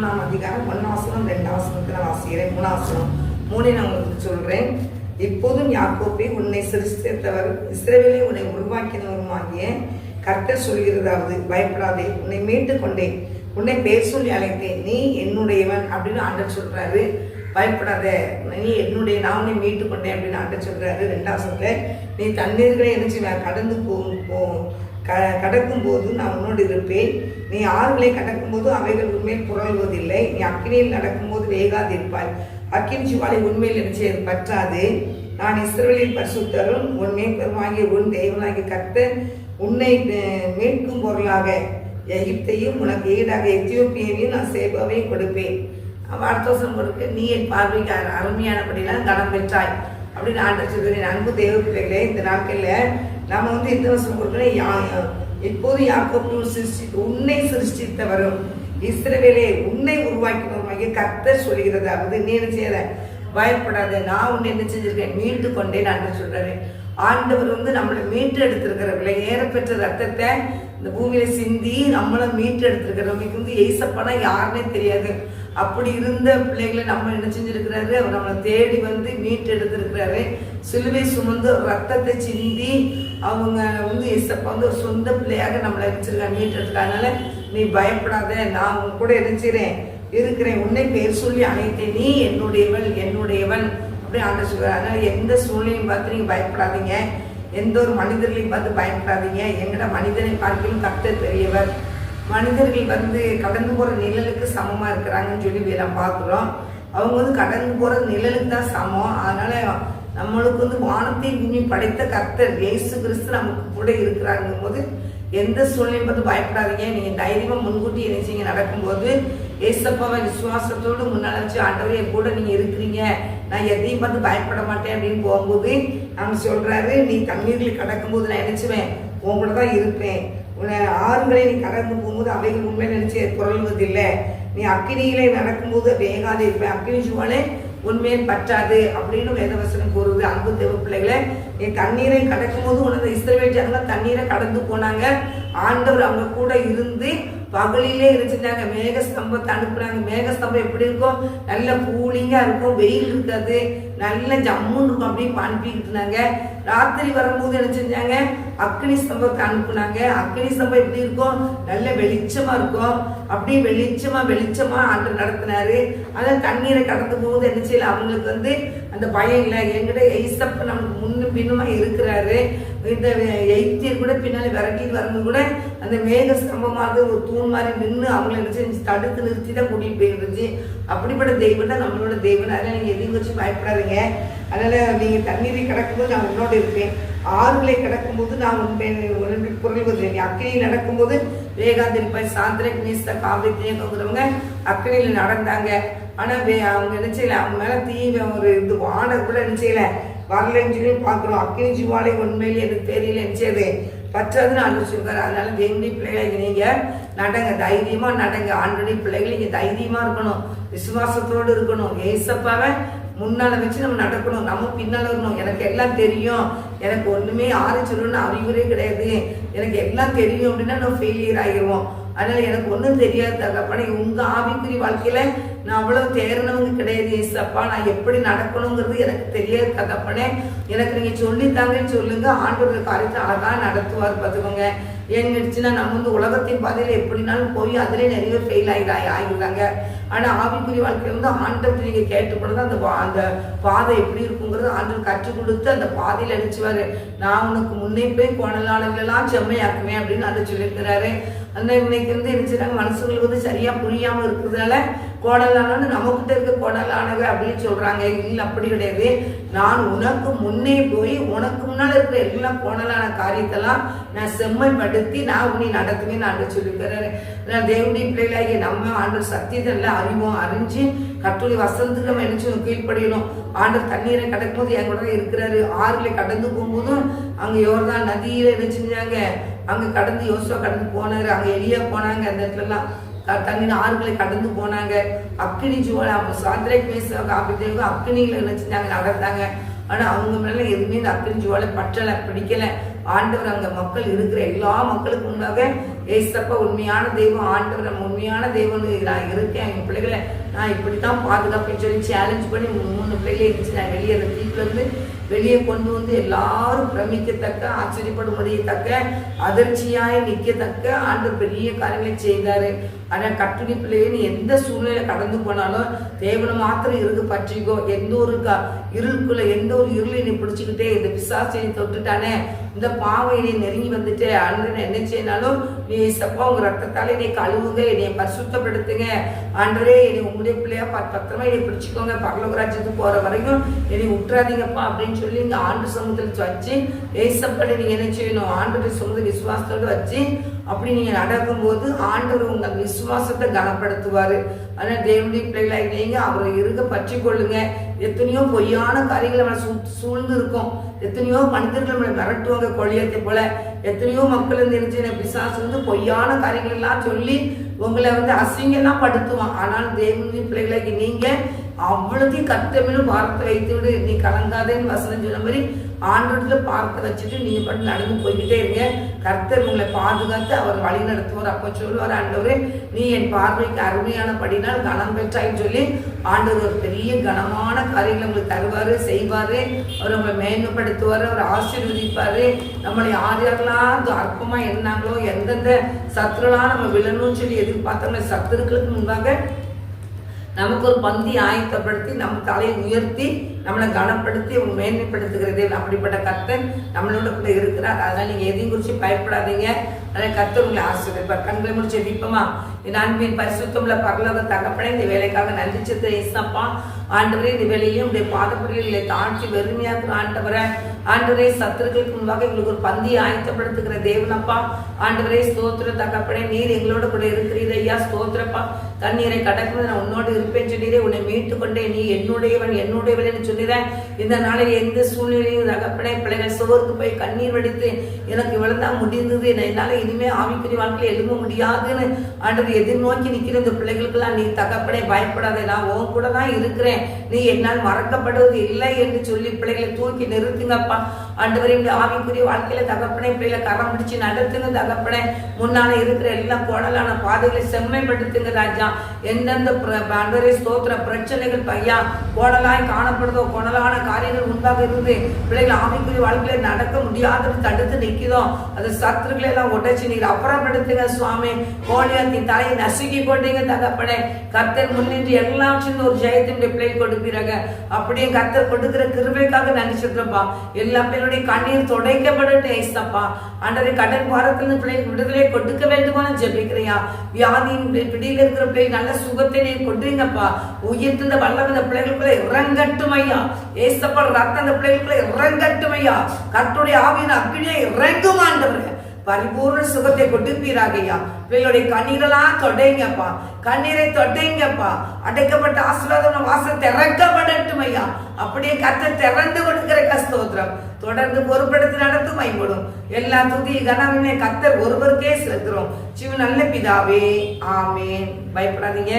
மூணாம் அதிகாரம் ஒன்னாசனம் ரெண்டாசனத்தில் நான் வாசிக்கிறேன் மூணாசனம் மூணே நான் உங்களுக்கு சொல்கிறேன் எப்போதும் யாக்கோப்பை உன்னை சிருஷ்டித்தவர் இஸ்ரவேலை உன்னை உருவாக்கினவருமாகிய கர்த்தர் சொல்கிறதாவது பயப்படாதே உன்னை மீட்டு கொண்டேன் உன்னை பேர் சொல்லி அழைத்தேன் நீ என்னுடையவன் அப்படின்னு ஆண்டர் சொல்கிறாரு பயப்படாத நீ என்னுடைய நான் உன்னை மீட்டு கொண்டேன் அப்படின்னு ஆண்டர் சொல்கிறாரு ரெண்டாவது நீ தண்ணீர்களை என்ன செய்வ கடந்து போகும் போ. க கடக்கும்போது நான் உன்னோடு இருப்பேன். நீ ஆறுகளை கடக்கும்போது அவைகள் உண்மையில் புரள்வதில்லை. நீ அக்கினியில் நடக்கும்போது வேகாதிருப்பாய். அக்கின் சிவாலை உண்மையில் என்ன பற்றாது. நான் இஸ்ரவேலின் பரிசுத்தரும் உன் பெருமாகிய உன் தெய்வனாகிய கத்த உன்னை மீட்கும் பொருளாக. எகிப்தையும் உனக்கு ஈடாக எத்தியோப்பியாவையும் நான் சேபாவையும் கொடுப்பேன். அடுத்த வருஷம் கொடுக்க நீ என் பார்வைக்கு அரு- அருமையானபடிலாம் கனம் பெற்றாய். அப்படின்னு ஆண்டர் சொல்கிறேன் அன்பு தேவ பிள்ளைகளே இந்த நாட்களில் நம்ம வந்து இந்த வருஷம் கொடுக்கணும் யா- இப்போது யாக்கோப்பு சிருஷ்டி உன்னை சிருஷ்டித்தவரும். இஸ்ரவேலே உன்னை உருவாக்கினவருமாகிய சொல்கிறது அதாவது நீ என்ன செய்யற பயப்படாத. நான் உன்னை என்ன செஞ்சிருக்கேன்? மீண்டு கொண்டேன் அன்று சொல்றாரு. ஆண்டவர் வந்து நம்மளை மீட்டு எடுத்திருக்கிறவர்களை ஏறப்பெற்ற ரத்தத்தை இந்த பூமியில சிந்தி நம்மளை மீட்டு எடுத்திருக்கிறவங்களுக்கு வந்து ஏசப்பனா யாருன்னே தெரியாது. அப்படி இருந்த பிள்ளைகளை நம்ம என்ன செஞ்சிருக்கிறாரு? அவர் நம்மளை தேடி வந்து மீட்டு எடுத்திருக்கிறாரு சிலுவை சுமந்து ரத்தத்தை சிந்தி அவங்க வந்து ஏசப்பா வந்து ஒரு சொந்த பிள்ளையாக நம்மளை வச்சிருக்காங்க மீட்டு அதனால நீ பயப்படாத நான் உங்க கூட நினைச்சிறேன் இருக்கிறேன். உன்னை பேர் சொல்லி அழைத்தேன் நீ என்னுடையவள் என்னுடையவன் அப்படி ஆண்டு சொல்றாரு. அதனால எந்த சூழ்நிலையும் பார்த்து நீங்க பயப்படாதீங்க. எந்த ஒரு மனிதர்களையும் பார்த்து பயப்படாதீங்க. எங்கட மனிதனை பார்க்கலும் கர்த்தர் பெரியவர். மனிதர்கள் வந்து கடந்து போகிற நிழலுக்கு சமமாக இருக்கிறாங்கன்னு சொல்லி நம்ம பார்க்குறோம். அவங்க வந்து கடந்து போகிற நிழலுக்கு தான் சமம். அதனால நம்மளுக்கு வந்து வானத்தை பூமி படைத்த கர்த்தர் இயேசு கிறிஸ்து நமக்கு கூட இருக்கிறாங்கும் போது எந்த சூழ்நிலையும் பார்த்து பயப்படாதீங்க. நீங்கள் தைரியமாக முன்கூட்டி நினைச்சீங்க நடக்கும்போது ஏசப்பாவை விசுவாசத்தோடு முன்னால் வச்சு ஆண்டவரே கூட நீங்கள் இருக்கிறீங்க. நான் எதையும் பார்த்து பயப்பட மாட்டேன் அப்படின்னு போகும்போது அவன் சொல்றாரு நீ தண்ணீரில் கடக்கும்போது நான் நினைச்சுவேன்? உன் கூட தான் இருப்பேன். உன்னை ஆறுகளை நீ கடந்து போகும்போது அவைகள் உண்மை நினைச்சு புரள்வதில்லை நீ அக்கினியிலே நடக்கும்போது வேகாது இருப்பேன். அக்கினி சுவாலே உண்மையின் பற்றாது அப்படின்னு வேதவசனம் கூறுது. அன்பு தேவ பிள்ளைகளை என் தண்ணீரை கடக்கும் போது உனது இஸ்ரவேல் தண்ணீரை கடந்து போனாங்க. ஆண்டவர் அவங்க கூட இருந்து பகலிலே இருந்துட்டாங்க மேக ஸ்தம்பத்தை அனுப்புனாங்க மேகஸ்தம்பம் எப்படி இருக்கும்? நல்ல கூலிங்கா இருக்கும். வெயில் இருக்காது. நல்ல ஜம்முன்னு இருக்கும் அப்படியே அனுப்பிக்கிட்டு இருந்தாங்க. ராத்திரி வரும்போது என்ன செஞ்சாங்க? அக்னி ஸ்தம்பத்தை அனுப்புனாங்க அக்னி ஸ்தம்பம் எப்படி இருக்கும்? நல்ல வெளிச்சமா இருக்கும். அப்படியே வெளிச்சமா வெளிச்சமா ஆண்டு நடத்தினாரு. அதான் தண்ணீரை கடந்து போகும்போது என்ன செய்யல? அவங்களுக்கு வந்து அந்த பயம் இல்லை. எங்கிட்ட எய்சப்ப நமக்கு முன்னும் பின்னுமா இருக்கிறாரு. இந்த எய்த்தியர் கூட பின்னால் விரட்டிட்டு வரணும் கூட அந்த மேக ஸ்தம்பமாக ஒரு தூண் மாதிரி நின்று அவங்கள நினச்சி தடுத்து நிறுத்தி தான் கூட்டிகிட்டு போயிருந்துச்சு. அப்படிப்பட்ட தெய்வம் தான் நம்மளோட தெய்வம் அதனால் நீங்கள் எதையும் வச்சு பயப்படாதீங்க. அதனால் நீங்கள் தண்ணீரை கடக்கும்போது நான் உன்னோடு இருப்பேன். ஆறுகளை கடக்கும்போது நான் உன் குரல் நீ அக்கினியில் நடக்கும்போது வேகாந்திரிப்பாய் சாந்திரக் நீஸ்த காவிரி தேங்கிறவங்க அக்கினியில் நடந்தாங்க. ஆனால் வே- அவங்க என்ன அவங்க மேலே தீவிர ஒரு இது வாட கூட என்ன செய்யல. வரலன்னு சொல்லி பார்க்குறோம். அக்கினி ஜீவாலை உண்மையிலே எனக்கு தெரியல நினச்சது பற்றதுன்னு ஆண்டு சொல்றாரு அதனால தேவனுடைய பிள்ளைகளை நீங்க நடங்க. தைரியமா நடங்க. ஆண்டுடைய பிள்ளைகள் நீங்க தைரியமா இருக்கணும். விசுவாசத்தோடு இருக்கணும். ஏசப்பாவை முன்னால வச்சு நம்ம நடக்கணும். நம்ம பின்னால இருக்கணும். எனக்கு எல்லாம் தெரியும். எனக்கு ஒண்ணுமே ஆறு சொல்லணும்னு அறிவுரை கிடையாது. எனக்கு எல்லாம் தெரியும் அப்படின்னா நம்ம ஃபெயிலியர் ஆகிருவோம். அதனால எனக்கு ஒன்றும் தெரியாது தகப்பனே. உங்க ஆவிக்குறி வாழ்க்கையில நான் அவ்வளவு தேர்னவங்க கிடையாது ஏசப்பா நான் எப்படி நடக்கணுங்கிறது எனக்கு தெரியாது தகப்பனே எனக்கு நீங்க சொல்லித்தாங்கன்னு சொல்லுங்க. ஆண்டோட காரியத்தை அழகாக நடத்துவார் பார்த்துக்கோங்க. ஏன்னுச்சுன்னா நம்ம வந்து உலகத்தின் பாதையில எப்படினாலும் போய் அதிலே நிறைய ஃபெயில் ஆகி ஆகிடுறாங்க ஆனா ஆவிக்குரிய வாழ்க்கையில வந்து ஆண்டத்தை நீங்க கேட்டுப்படுறது அந்த வா- அந்த பாதை எப்படி இருக்குங்கிறது ஆண்டவர் கற்றுக் கொடுத்து அந்த பாதையில அடிச்சுவாரு. நான் உனக்கு முன்னே போய் கோணலாளர்களெல்லாம் செம்மையாக்குவேன் அப்படின்னு அதை சொல்லியிருக்கிறாரு. அந்த இன்னைக்கு வந்து என்ன செய்றாங்க வந்து சரியா புரியாம இருக்கிறதுனால கோடலானு நமக்கிட்ட இருக்க கோடலானவை அப்படின்னு சொல்றாங்க. இல்லை அப்படி கிடையாது. நான் உனக்கு முன்னே போய் உனக்கு முன்னால் இருக்கிற எல்லா கோணலான காரியத்தெல்லாம் நான் செம்மைப்படுத்தி நான் உன்னை நடத்துவேன் நான் சொல்லியிருக்கிறாரு. நான் தேவனுடைய பிள்ளைகளாகிய நம்ம ஆண்டு சத்தியத்தை எல்லாம் அறிவோம் அறிஞ்சு கட்டுரை வசந்தத்துக்கு நம்ம என்ன செய்யணும் ஆண்டு தண்ணீரை கடக்கும்போது என் கூட இருக்கிறாரு. ஆறுல கடந்து போகும்போதும் அங்கே யோர்தான் நதியில் என்ன செஞ்சாங்க? அங்கே கடந்து யோசுவா கடந்து போனார். அங்கே எலியா போனாங்க அந்த இடத்துலலாம். க- ஆறுகளை கடந்து போனாங்க. அக்னி ஜுவல் அவங்க சாத்திரை பேச காப்பித்தேவங்க அக்னியில் என்ன செஞ்சாங்க நடந்தாங்க ஆனா அவங்க மேல எதுவுமே இந்த அக்னி ஜுவலை பற்றலை பிடிக்கல. ஆண்டவர் அங்க மக்கள் இருக்கிற எல்லா மக்களுக்கு முன்னாக ஏசப்பா உண்மையான தெய்வம் ஆண்டவர் நம்ம உண்மையான தெய்வம் நான் இருக்கேன் எங்கள் பிள்ளைகளை நான் இப்படி தான் பாதுகாப்புன்னு சொல்லி சேலஞ்ச் பண்ணி மூணு பிள்ளைகளை இருந்துச்சு நான் வெளியே அந்த தீட்டிலேருந்து வெளியே கொண்டு வந்து எல்லாரும் பிரமிக்கத்தக்க ஆச்சரியப்படும்படியத்தக்க அதிர்ச்சியாய் நிற்கத்தக்க ஆண்டு பெரிய காரியங்களை செய்தாரு. ஆனால் கட்டுடிப்பிலேயே நீ எந்த சூழ்நிலை கடந்து போனாலும் தேவனை மாத்திரம் இருக்கு பற்றிக்கோ. எந்த ஒரு க இருளுக்குள்ள எந்த ஒரு இருளை நீ பிடிச்சிக்கிட்டே இந்த பிசாசை தொட்டுட்டானே இந்த பாவை நீ நெருங்கி வந்துட்டு ஆண்டு என்ன செய்யினாலும் நீ சப்பா உங்க ரத்தத்தாலே நீ கழுவுங்க என்னை பரிசுத்தப்படுத்துங்க. ஆண்டரே என்னை உங்களுடைய பிள்ளையா பத்திரமா என்னை பிடிச்சிக்கோங்க. பரலோகராஜ்யத்துக்கு போற வரைக்கும் என்னை விட்டுறாதீங்கப்பா அப்படின்னு சொல்லி இங்க ஆண்டு சமூகத்தில் வச்சு ஏசப்படி நீங்க என்ன செய்யணும்? ஆண்டு சமூக விசுவாசத்தோடு வச்சு அப்படி நீங்க நடக்கும்போது ஆண்டவர் உங்க விசுவாசத்தை கனப்படுத்துவாரு. ஆனால் தேவனுடைய பிள்ளைகளாக நீங்க அவரை இருக்க பற்றி கொள்ளுங்க எத்தனையோ பொய்யான காரியங்களை நம்மளை சூ சூழ்ந்து இருக்கும் எத்தனையோ மனிதர்கள் நம்மளை மிரட்டுவாங்க கொள்ளியத்தை போல. எத்தனையோ மக்கள் வந்து என்ன பிசாசு வந்து பொய்யான காரியங்கள் எல்லாம் சொல்லி உங்களை வந்து அசிங்கெல்லாம் படுத்துவான். ஆனால் தேவனுடைய பிள்ளைகளாகி நீங்கள் அவ்வளோத்தையும் கத்தமிழும் வார்த்தை வைத்து விடு நீ கலங்காதேன்னு வசனம் சொன்ன மாதிரி ஆண்டோடத்துல பார்க்க வச்சுட்டு நீங்கள் பண்ணி நடந்து போய்கிட்டே இருங்க. கர்த்தர் உங்களை பாதுகாத்து அவர் வழி நடத்துவார். அப்போ சொல்லுவார் ஆண்டவரே நீ என் பார்வைக்கு அருமையான படினால் கனம் பெற்றாயின்னு சொல்லி ஆண்டவர் ஒரு பெரிய கனமான காரியங்களை உங்களுக்கு தருவார் செய்வார். அவர் உங்களை மேன்மைப்படுத்துவார் அவர் ஆசீர்வதிப்பார். நம்மளை யார் யாரெல்லாம் அற்பமாக இருந்தாங்களோ எந்தெந்த சத்துருலாம் நம்ம விழணும்னு சொல்லி எதிர்பார்த்தவங்க சத்துருக்களுக்கு முன்பாக நமக்கு ஒரு பந்தி ஆயத்தப்படுத்தி நம்ம தலையை உயர்த்தி நம்மளை கனப்படுத்தி மேன்மைப்படுத்துகிறது மேன்மைப்படுத்துகிறதே அப்படிப்பட்ட கத்தன் நம்மளோட கூட இருக்கிறார். அதனால நீங்க எதையும் குறித்து பயப்படாதீங்க. அதனால கத்தர் உங்களை ஆசிரியப்பார் கண்களை முடிச்சு விப்பமா என் அன்பின் பரிசுத்தம்ல பரலோக தகப்பனே இந்த வேலைக்காக நன்றி சித்த இசப்பா ஆண்டவரே இந்த வேலையிலும் உடைய பாதப்படிகளை தாழ்த்தி வெறுமையாக ஆண்டவரை ஆண்டவரே சத்துருக்களுக்கு முன்பாக எங்களுக்கு ஒரு பந்தி ஆயத்தப்படுத்துகிற தேவனப்பா. ஆண்டவரே ஸ்தோத்திர தகப்பனே நீர் எங்களோட கூட இருக்கிறீர் ஐயா ஸ்தோத்திரப்பா. தண்ணீரை கடக்கிறது நான் உன்னோடு இருப்பேன் சொல்லிடுறே உன்னை மீட்டு கொண்டே நீ என்னுடையவன் என்னுடையவன் என்று சொல்லிடுறேன் இந்த நாளில் எந்த சூழ்நிலையும் தகப்பனே பிள்ளைகள் சோர்ந்து போய் கண்ணீர் வடித்து எனக்கு இவ்வளவுதான் முடிந்தது. என்னால் இனிமே ஆவிக்குரிய வாழ்க்கையில் எழும்ப முடியாதுன்னு ஆண்டவர் எதிர்நோக்கி நிற்கிற இந்த பிள்ளைகளுக்கெல்லாம் நீ தகப்பனே பயப்படாதே. நான் உன் கூட தான் இருக்கிறேன். நீ என்னால் மறக்கப்படுவது இல்லை என்று சொல்லி பிள்ளைகளை தூக்கி நிறுத்துங்கப்பா. 우리가 ஆண்டவரே இந்த ஆவிக்குரிய வாழ்க்கையில தகப்பனே பிள்ளைகளை கரம் பிடிச்சு நடத்துங்க தகப்பனே. முன்னால இருக்கிற எல்லா கோணலான பாதைகளை செம்மைப்படுத்துங்க ராஜா. எந்தெந்த ஆண்டவரே ஸ்தோத்திர பிரச்சனைகள் பையா கோணலாய் காணப்படுதோ கோணலான காரியங்கள் முன்பாக இருந்து பிள்ளைகள் ஆவிக்குரிய வாழ்க்கையில நடக்க முடியாதது தடுத்து நிற்கிதோ அது சத்துருக்களை எல்லாம் உடைச்சு நீர் அப்புறப்படுத்துங்க சுவாமி. கோழியாத்தின் தலையை நசுக்கி போட்டீங்க தகப்பனே. கர்த்தர் முன்னின்று எல்லாவற்றையும் ஒரு ஜெயத்தினுடைய பிள்ளை கொடுக்கிறாங்க அப்படியே கர்த்தர் கொடுக்கிற கிருபைக்காக நினைச்சிருக்கப்பா எல்லா பிள்ளைகளுடைய கண்ணீர் துடைக்கப்படட்டும் ஏசப்பா ஆண்டரை கடன் பாரத்தில் பிள்ளைகள் விடுதலை கொடுக்க வேண்டுமான ஜெபிக்கிறியா? வியாதியின் பிடியில் இருக்கிற பிள்ளைகள் நல்ல சுகத்தை நீ கொடுறீங்கப்பா உயிர்த்த வல்லம் இந்த பிள்ளைகளுக்குள்ள இறங்கட்டும் ஐயா ஏசப்பா ரத்தம் அந்த பிள்ளைகளுக்குள்ள இறங்கட்டும் ஐயா கர்த்தருடைய ஆவியின் அக்கினியை இறங்கும் ஆண்டவரே. பரிபூர்ண சுகத்தை கொடுப்பீராக ஐயா பிள்ளைகளுடைய கண்ணீரெல்லாம் தொடைங்கப்பா. கண்ணீரை தொடைங்கப்பா. அடைக்கப்பட்ட ஆசீர்வாதம் வாசல் திறக்கப்படட்டும் ஐயா அப்படியே கத்த திறந்து கொடுக்கிற கஸ்தோத்திரம் தொடர்ந்து பொறுப்படுத்தி நடத்தும் ஐம்படும். எல்லா துதி கனமே கத்தர் ஒருவருக்கே செலுத்துறோம். சிவ நல்ல பிதாவே. ஆமேன். பயப்படாதீங்க.